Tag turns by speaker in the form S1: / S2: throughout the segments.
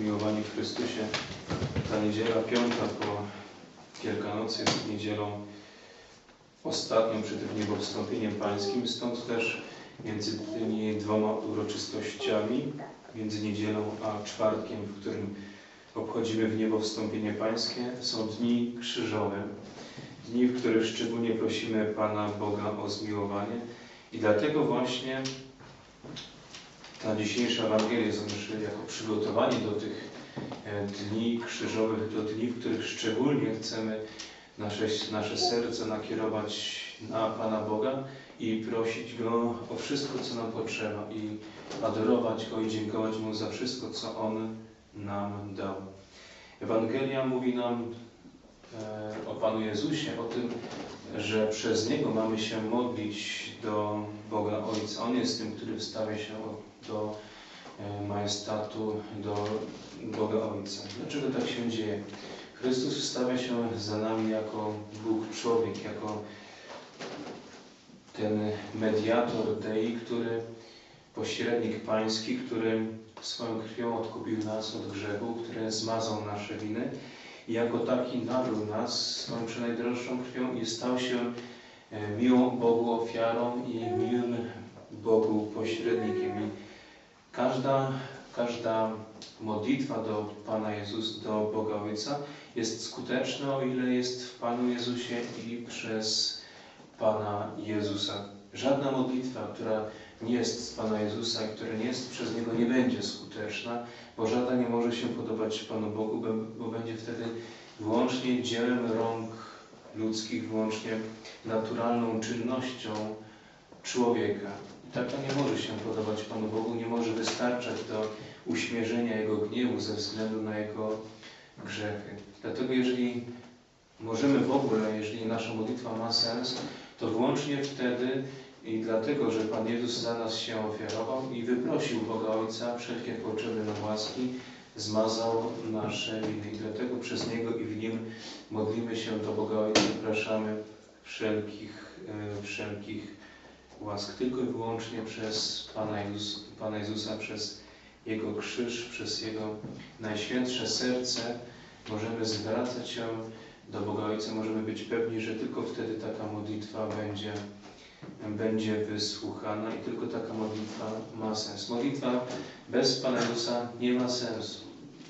S1: Umiłowani w Chrystusie. Ta niedziela piąta po Wielkanocy jest niedzielą ostatnią przed niebowstąpieniem pańskim, stąd też między tymi dwoma uroczystościami, między niedzielą a czwartkiem, w którym obchodzimy w niebo wstąpienie pańskie, są dni krzyżowe, dni, w których szczególnie prosimy Pana Boga o zmiłowanie i dlatego właśnie ta dzisiejsza Ewangelia jest znaczy jako przygotowanie do tych e, dni krzyżowych, do dni, w których szczególnie chcemy nasze, nasze serce nakierować na Pana Boga i prosić Go o wszystko, co nam potrzeba i adorować Go i dziękować Mu za wszystko, co On nam dał. Ewangelia mówi nam o Panu Jezusie, o tym, że przez Niego mamy się modlić do Boga Ojca. On jest tym, który wstawia się do e, majestatu, do Boga Ojca. Dlaczego tak się dzieje? Chrystus wstawia się za nami jako Bóg człowiek, jako ten mediator Dei, który pośrednik pański, który swoją krwią odkupił nas od grzechu, który zmazał nasze winy i jako taki nabył nas swoją przenajdroższą krwią i stał się e, miłą Bogu ofiarą i miłym Bogu pośrednikiem. I każda, każda modlitwa do Pana Jezusa, do Boga Ojca jest skuteczna, o ile jest w Panu Jezusie i przez Pana Jezusa. Żadna modlitwa, która nie jest z Pana Jezusa i która nie jest przez Niego, nie będzie skuteczna, bo żadna nie może się podobać Panu Bogu, bo będzie wtedy wyłącznie dziełem rąk ludzkich, wyłącznie naturalną czynnością człowieka. I taka nie może się podobać Panu Bogu, nie może wystarczać do uśmierzenia Jego gniewu ze względu na Jego grzechy. Dlatego jeżeli możemy w ogóle, jeżeli nasza modlitwa ma sens, to wyłącznie wtedy i dlatego, że Pan Jezus za nas się ofiarował i wyprosił Boga Ojca wszelkie potrzeby na łaski, zmazał nasze winy. I dlatego przez Niego i w Nim modlimy się do Boga Ojca, wypraszamy wszelkich, e, wszelkich łask. Tylko i wyłącznie przez Pana, Jezus, Pana Jezusa, przez Jego krzyż, przez Jego najświętsze serce możemy zwracać się do Boga Ojca, możemy być pewni, że tylko wtedy taka modlitwa będzie, będzie wysłuchana i tylko taka modlitwa ma sens. Modlitwa bez Pana Jezusa nie ma sensu.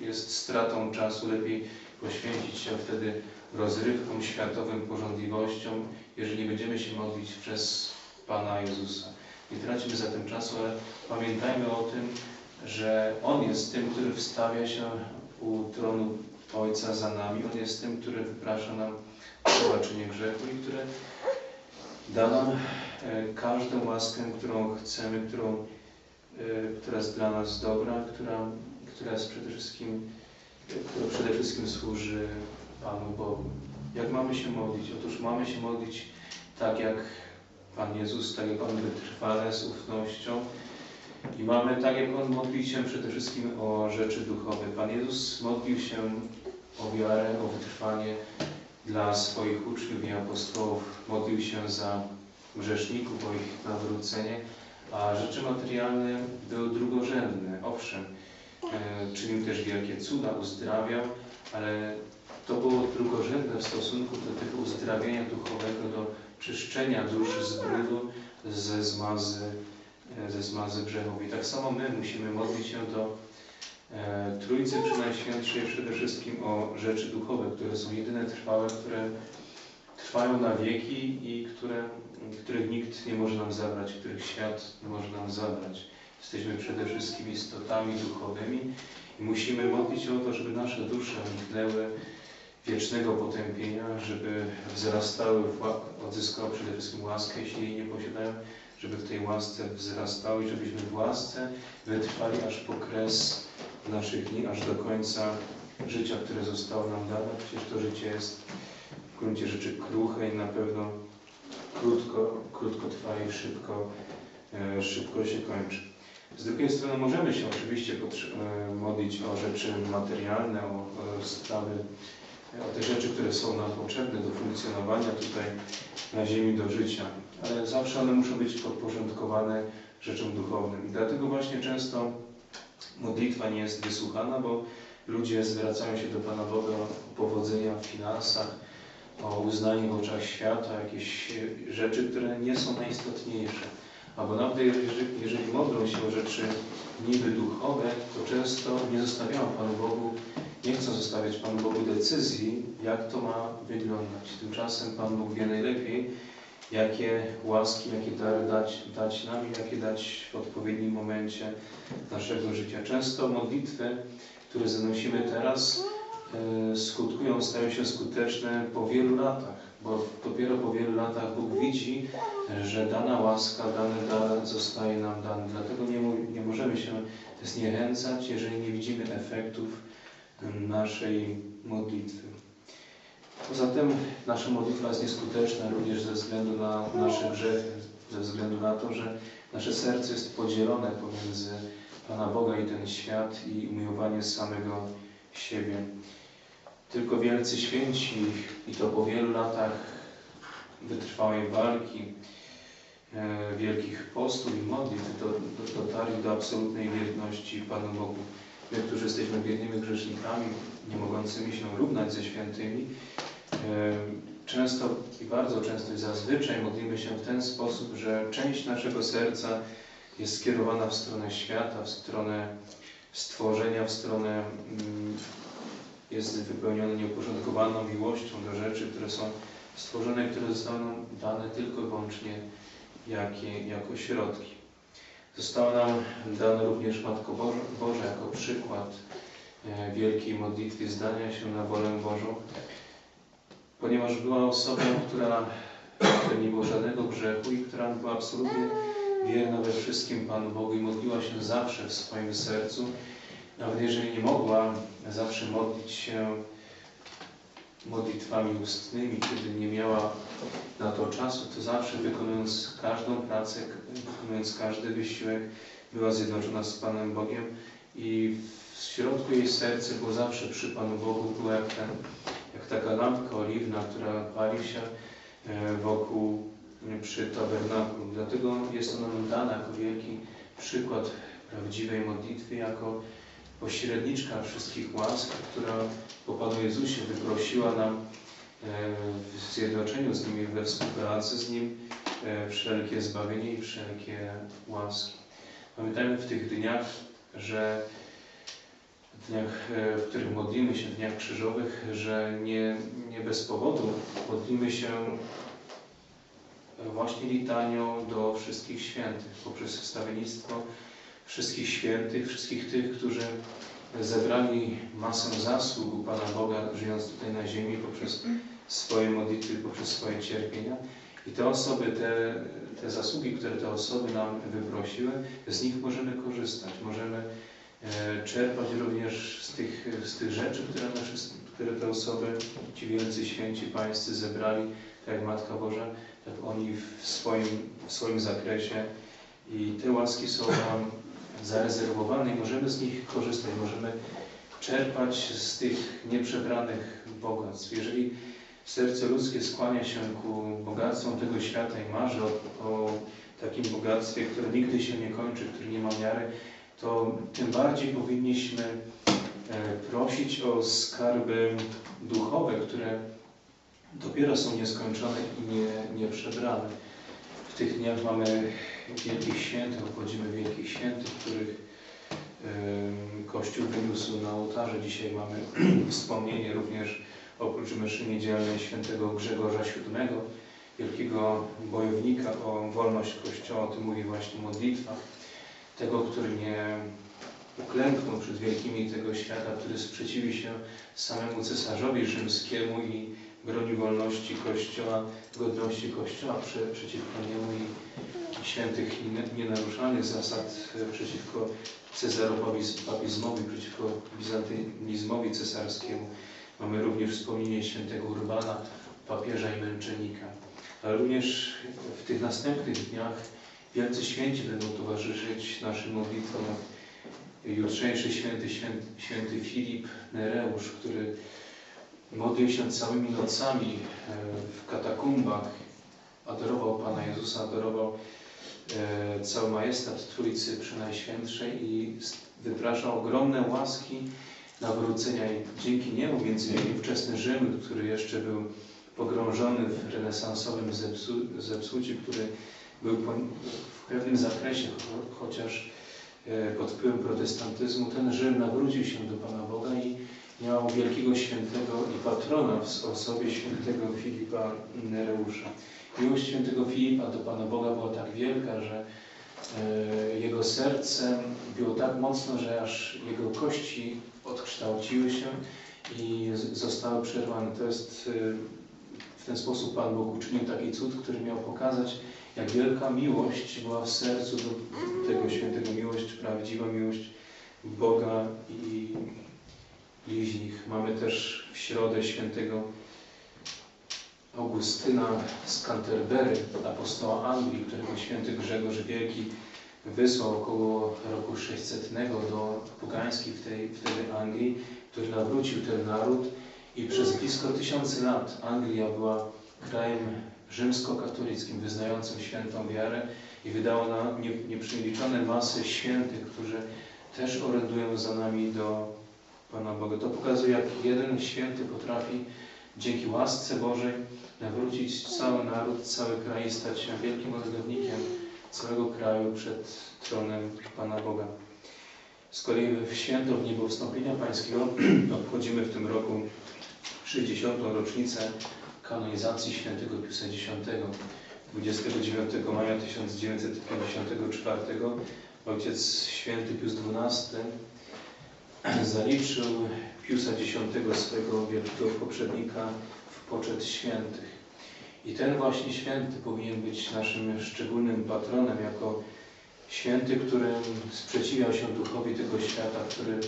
S1: Jest stratą czasu, lepiej poświęcić się wtedy rozrywkom, światowym porządliwościom, jeżeli będziemy się modlić przez Pana Jezusa. Nie tracimy zatem czasu, ale pamiętajmy o tym, że On jest tym, który wstawia się u tronu Ojca za nami. On jest tym, który wyprasza nam przebaczenie grzechu i który da nam e, każdą łaskę, którą chcemy, którą, e, która jest dla nas dobra, która, która jest przede wszystkim, która przede wszystkim służy Panu Bogu. Jak mamy się modlić? Otóż mamy się modlić tak jak Pan Jezus, tak jak On wytrwale, z ufnością, i mamy, tak jak On modlił się przede wszystkim o rzeczy duchowe. Pan Jezus modlił się o wiarę, o wytrwanie dla swoich uczniów i apostołów. Modlił się za grzeszników, o ich nawrócenie, a rzeczy materialne były drugorzędne. Owszem, e, czynił też wielkie cuda, uzdrawiał, ale to było drugorzędne w stosunku do tego uzdrawienia duchowego, do czyszczenia duszy z brylu, ze zmazy, e, ze zmazy grzechów. I tak samo my musimy modlić się do e, Trójcy Przynajświętszej przede wszystkim o rzeczy duchowe, które są jedyne trwałe, które trwają na wieki i które, których nikt nie może nam zabrać, których świat nie może nam zabrać. Jesteśmy przede wszystkim istotami duchowymi i musimy modlić się o to, żeby nasze dusze uniknęły wiecznego potępienia, żeby wzrastały, odzyskały przede wszystkim łaskę, jeśli jej nie posiadają, żeby w tej łasce wzrastały i żebyśmy w łasce wytrwali aż po kres naszych dni, aż do końca życia, które zostało nam dane. Przecież to życie jest w gruncie rzeczy kruche i na pewno krótko, krótko trwa i szybko, e, szybko się kończy. Z drugiej strony możemy się oczywiście e, modlić o rzeczy materialne, o, sprawy o te rzeczy, które są nam potrzebne do funkcjonowania tutaj na ziemi, do życia. Ale zawsze one muszą być podporządkowane rzeczom duchownym. I dlatego właśnie często modlitwa nie jest wysłuchana, bo ludzie zwracają się do Pana Boga o powodzenia w finansach, o uznanie w oczach świata, jakieś rzeczy, które nie są najistotniejsze. Albo nawet jeżeli, jeżeli modlą się o rzeczy niby duchowe, to często nie zostawiają Panu Bogu, nie chcą zostawiać Panu Bogu decyzji, jak to ma wyglądać. Tymczasem Pan Bóg wie najlepiej, jakie łaski, jakie dary dać, dać nam jakie dać w odpowiednim momencie naszego życia. Często modlitwy, które zanosimy teraz, e, skutkują, stają się skuteczne po wielu latach, bo dopiero po wielu latach Bóg widzi, że dana łaska, dany dar zostaje nam dany. Dlatego nie, nie możemy się zniechęcać, jeżeli nie widzimy efektów naszej modlitwy. Poza tym nasza modlitwa jest nieskuteczna również ze względu na nasze grzechy, ze względu na to, że nasze serce jest podzielone pomiędzy Pana Boga i ten świat i umiłowanie samego siebie. Tylko wielcy święci i to po wielu latach wytrwałej walki, e, wielkich postów i modlitw do, do, dotarli do absolutnej wierności Panu Bogu. My, którzy jesteśmy biednymi grzesznikami, nie mogącymi się równać ze świętymi, często i bardzo często i zazwyczaj modlimy się w ten sposób, że część naszego serca jest skierowana w stronę świata, w stronę stworzenia, w stronę mm, jest wypełnione nieuporządkowaną miłością do rzeczy, które są stworzone, które zostały nam dane tylko i wyłącznie jakie, jako środki. Została nam dana również Matko Boża, Boża jako przykład e, wielkiej modlitwy zdania się na wolę Bożą, ponieważ była osobą, która, nie było żadnego grzechu i która była absolutnie wierna we wszystkim Panu Bogu i modliła się zawsze w swoim sercu, nawet jeżeli nie mogła zawsze modlić się modlitwami ustnymi, kiedy nie miała na to czasu, to zawsze wykonując każdą pracę, wykonując każdy wysiłek, była zjednoczona z Panem Bogiem i w środku jej serce było zawsze przy Panu Bogu, była jak, ten, taka lampka oliwna, która pali się e, wokół e, przy tabernakulum. Dlatego jest ona nam dana jako wielki przykład prawdziwej modlitwy, jako pośredniczka wszystkich łask, która po Panu Jezusie wyprosiła nam e, w zjednoczeniu z Nim we współpracy z Nim wszelkie zbawienie i wszelkie łaski. Pamiętajmy w tych dniach, że dniach, e, w których modlimy się, w dniach krzyżowych, że nie, nie bez powodu modlimy się właśnie litanią do wszystkich świętych poprzez wstawiennictwo wszystkich świętych, wszystkich tych, którzy zebrali masę zasług u Pana Boga, żyjąc tutaj na ziemi poprzez swoje modlitwy, poprzez swoje cierpienia. I te osoby, te, te zasługi, które te osoby nam wyprosiły, z nich możemy korzystać. Możemy czerpać również z tych, z tych rzeczy, które, nasze, które te osoby, ci wielcy święci pańscy zebrali, tak jak Matka Boża, tak oni w swoim, w swoim zakresie. I te łaski są nam zarezerwowane i możemy z nich korzystać, możemy czerpać z tych nieprzebranych bogactw. Jeżeli serce ludzkie skłania się ku bogactwom tego świata i marzy o, o takim bogactwie, które nigdy się nie kończy, które nie ma miary, to tym bardziej powinniśmy e, prosić o skarby duchowe, które dopiero są nieskończone i nie, nieprzebrane. W tych dniach mamy wielkich świętych, obchodzimy wielkich świętych, których em, Kościół wyniósł na ołtarze. Dzisiaj mamy wspomnienie również oprócz mszy niedzielnej świętego Grzegorza VII, wielkiego bojownika o wolność Kościoła. O tym mówi właśnie modlitwa. Tego, który nie uklęknął przed wielkimi tego świata, który sprzeciwi się samemu cesarzowi rzymskiemu i broni wolności Kościoła, godności Kościoła prze, przeciwko niemu i, świętych i nie- nienaruszanych zasad przeciwko cezaropapizmowi, przeciwko bizantynizmowi cesarskiemu. Mamy również wspomnienie świętego Urbana, papieża i męczennika. Ale również w tych następnych dniach wielcy święci będą towarzyszyć naszym modlitwom. Jutrzejszy święty, święty, święty Filip Nereusz, który modlił się całymi nocami e, w katakumbach, adorował Pana Jezusa, adorował e, cały majestat Trójcy Przenajświętszej i wyprasza ogromne łaski nawrócenia i dzięki niemu między innymi wczesny Rzym, który jeszcze był pogrążony w renesansowym zepsu, zepsuciu, który był w pewnym zakresie, cho, chociaż e, pod wpływem protestantyzmu, ten Rzym nawrócił się do Pana Boga i miał wielkiego świętego i patrona w osobie świętego Filipa Nereusza. Miłość świętego Filipa do Pana Boga była tak wielka, że e, jego serce było tak mocno, że aż jego kości odkształciły się i zostały przerwane. To jest e, w ten sposób Pan Bóg uczynił taki cud, który miał pokazać, jak wielka miłość była w sercu do tego świętego. Miłość, prawdziwa miłość Boga i bliźnich. Mamy też w środę świętego Augustyna z Canterbury, apostoła Anglii, którego święty Grzegorz Wielki wysłał około roku 600 do pogańskiej w tej, wtedy Anglii, który nawrócił ten naród i przez blisko tysiące lat Anglia była krajem rzymskokatolickim, wyznającym świętą wiarę i wydała na nie, nieprzeliczone masy świętych, którzy też orędują za nami do Pana Boga. To pokazuje, jak jeden święty potrafi dzięki łasce Bożej nawrócić cały naród, cały kraj i stać się wielkim orędownikiem całego kraju przed tronem Pana Boga. Z kolei w święto w niebo wstąpienia Pańskiego obchodzimy w tym roku 60. rocznicę kanonizacji świętego Piusa X. 29 maja 1954 ojciec święty Pius XII zaliczył Piusa X, swojego wielkiego poprzednika, w poczet świętych. I ten właśnie święty powinien być naszym szczególnym patronem, jako święty, który sprzeciwiał się duchowi tego świata, który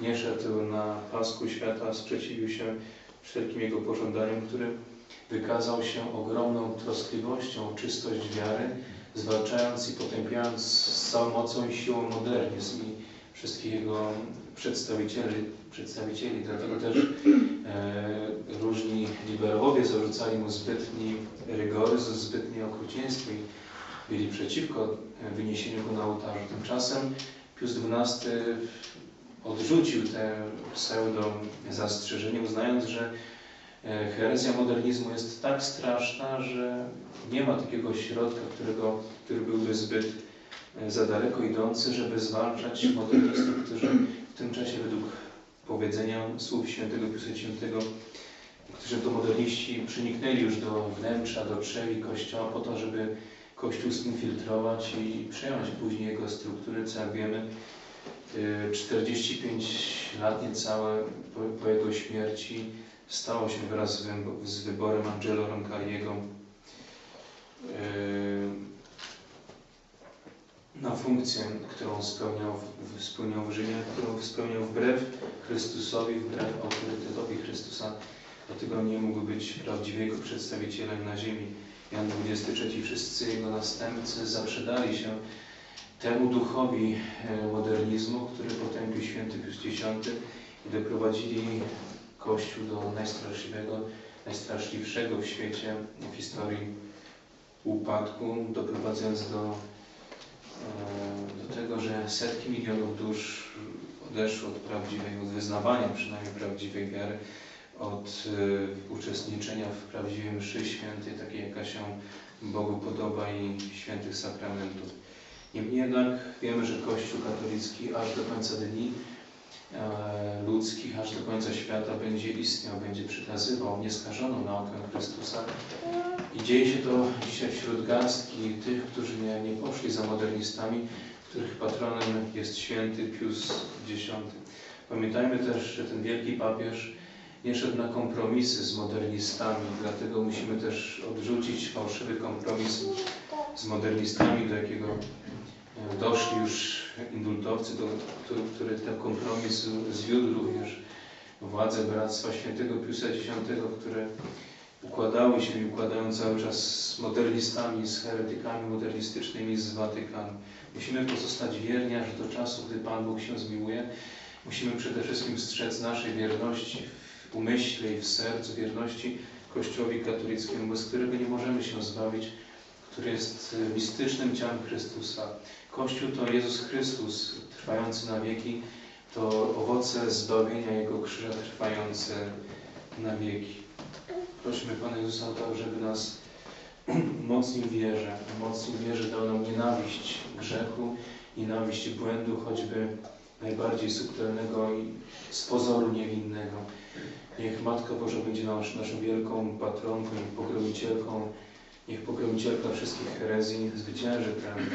S1: nie szedł na pasku świata, sprzeciwił się wszelkim jego pożądaniom, który wykazał się ogromną troskliwością o czystość wiary, zwalczając i potępiając z całą mocą i siłą modernizm i wszystkich jego przedstawicieli. przedstawicieli. Dlatego też e, różni liberałowie zarzucali mu zbytni rygoryzm, zbytnie okrucieństwo i byli przeciwko e, wyniesieniu go na ołtarzu. Tymczasem Pius XII odrzucił te pseudo zastrzeżenie, uznając, że herezja modernizmu jest tak straszna, że nie ma takiego środka, którego, który byłby zbyt e, za daleko idący, żeby zwalczać modernistów, którzy w tym czasie według powiedzenia słów świętego Piusa X, którzy to moderniści przyniknęli już do wnętrza, do trzewi Kościoła po to, żeby Kościół zinfiltrować i przejąć później jego struktury, co jak wiemy, y, 45 lat niecałe po, po jego śmierci stało się wraz z, wy- z wyborem Angelo Roncaliego y, na funkcję, którą spełniał, spełniał w Rzymie, którą spełniał wbrew Chrystusowi, wbrew autorytetowi Chrystusa. Dlatego nie mógł być prawdziwego przedstawicielem na ziemi. Jan XXIII, wszyscy jego następcy zaprzedali się temu duchowi e, modernizmu, który potępił święty Pius X i doprowadzili Kościół do najstraszliwego, najstraszliwszego w świecie w historii upadku, doprowadzając do, e, do tego, że setki milionów dusz odeszło od prawdziwej, od wyznawania przynajmniej prawdziwej wiary, od e, uczestniczenia w prawdziwej mszy świętej, takiej jaka się Bogu podoba i świętych sakramentów. Niemniej jednak wiemy, że Kościół katolicki aż do końca dni ludzkich, aż do końca świata będzie istniał, będzie przykazywał nieskażoną naukę Chrystusa. I dzieje się to dzisiaj wśród garstki tych, którzy nie, nie poszli za modernistami, których patronem jest święty Pius X. Pamiętajmy też, że ten wielki papież nie szedł na kompromisy z modernistami, dlatego musimy też odrzucić fałszywy kompromis z modernistami, do jakiego e, doszli już indultowcy, do, który, ten kompromis zwiódł również władze Bractwa Świętego Piusa X, które układały się i układają cały czas z modernistami, z heretykami modernistycznymi z Watykanu. Musimy pozostać wierni aż do czasu, gdy Pan Bóg się zmiłuje. Musimy przede wszystkim strzec naszej wierności w umyśle i w sercu, wierności Kościołowi katolickiemu, bez którego nie możemy się zbawić, który jest mistycznym ciałem Chrystusa. Kościół to Jezus Chrystus trwający na wieki, to owoce zbawienia Jego krzyża trwające na wieki. Prosimy Pana Jezusa o to, żeby nas mocniej wierze, mocniej wierze dał nam nienawiść grzechu, nienawiść błędu, choćby najbardziej subtelnego i z pozoru niewinnego. Niech Matka Boża będzie nasz, naszą wielką patronką i pokrewicielką. Niech pokrewicielka wszystkich herezji zwycięży ten,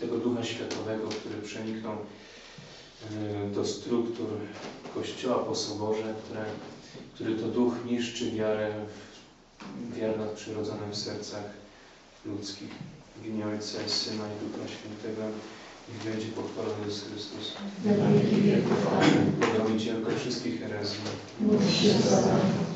S1: tego ducha światowego, który przeniknął e, do struktur Kościoła po Soborze, które, który to duch niszczy wiarę, w- wiarę nadprzyrodzoną w sercach ludzkich. W imię Ojca i Syna i Ducha Świętego niech będzie pochwalony Jezus Chrystus. Pokrewicielko wszystkich herezji.
S2: Módl się za nami.